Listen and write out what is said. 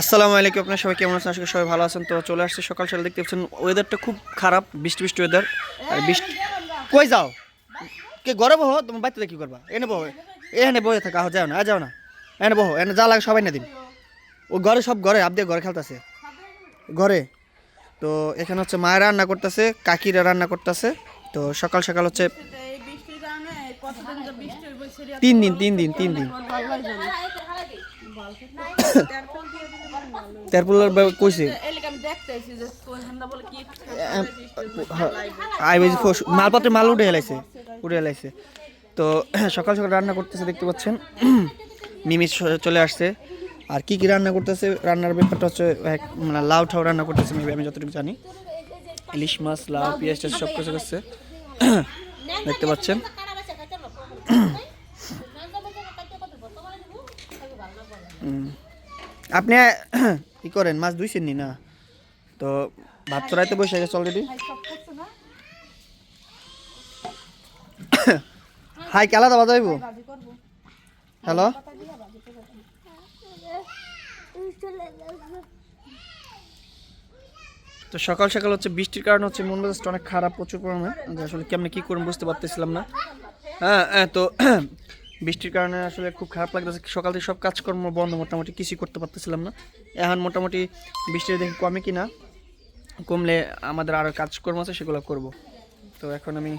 আসসালামু আলাইকুম আপনার সবাই কেমন আছেন? আজকে সবাই ভালো আছেন। তো চলে আসছে সকাল সকাল দেখতে পাচ্ছেন ওয়েদারটা খুব খারাপ বৃষ্টি বৃষ্টি ওয়েদার আর বৃষ্টি কই যাও? কে ঘরে বহো তোমার বাড়িতে কি করবা? এনে বহো এখানে বসে থাকা যাও না আহ, যাও না। এনে বহো এনে যা লাগে সবাই না দিন। ও ঘরে সব ঘরে আপ দিয়ে ঘরে খেলতেছে। ঘরে। তো এখানে হচ্ছে মায়ের রান্না করতেছে কাকিরা রান্না করতেছে। তো সকাল সকাল হচ্ছে তিন দিন তিন দিন তিন দিন। কইছে। মালপত্রে মাল উঠে এলাইছে উঠে এলাইছে তো, সকাল সকাল রান্না করতেছে, দেখতে পাচ্ছেন। মিমি চলে আসছে। আর কি কি রান্না করতেছে, রান্নার ব্যাপারটা হচ্ছে মানে লাউ ঠাউ রান্না করতেছে, maybe আমি যতটুকু জানি। ইলিশ মাছ, লাউ, পেঁয়াজ সব কিছু করছে। দেখতে পাচ্ছেন। আপনি কি করেন, মাছ দুইছেন নি? না। তো ভাত চড়াইতে বসে গেছে অলরেডি হাই কেলা আলাদা বাজাইব হ্যালো? তো সকাল সকাল হচ্ছে বৃষ্টির কারণে হচ্ছে মন মেজাজটা অনেক খারাপ, প্রচুর পরিমাণে। আসলে কেমনে কী করুন বুঝতে পারতেছিলাম না। হ্যাঁ হ্যাঁ তো বৃষ্টির কারণে আসলে খুব খারাপ লাগতেছে। সকাল থেকে সব কাজকর্ম বন্ধ, মোটামুটি কিছুই করতে পারতেছিলাম না। এখন মোটামুটি বৃষ্টির দেখি কমে কি না কমলে আমাদের আরও কাজকর্ম আছে, সেগুলো করব। তো এখন আমি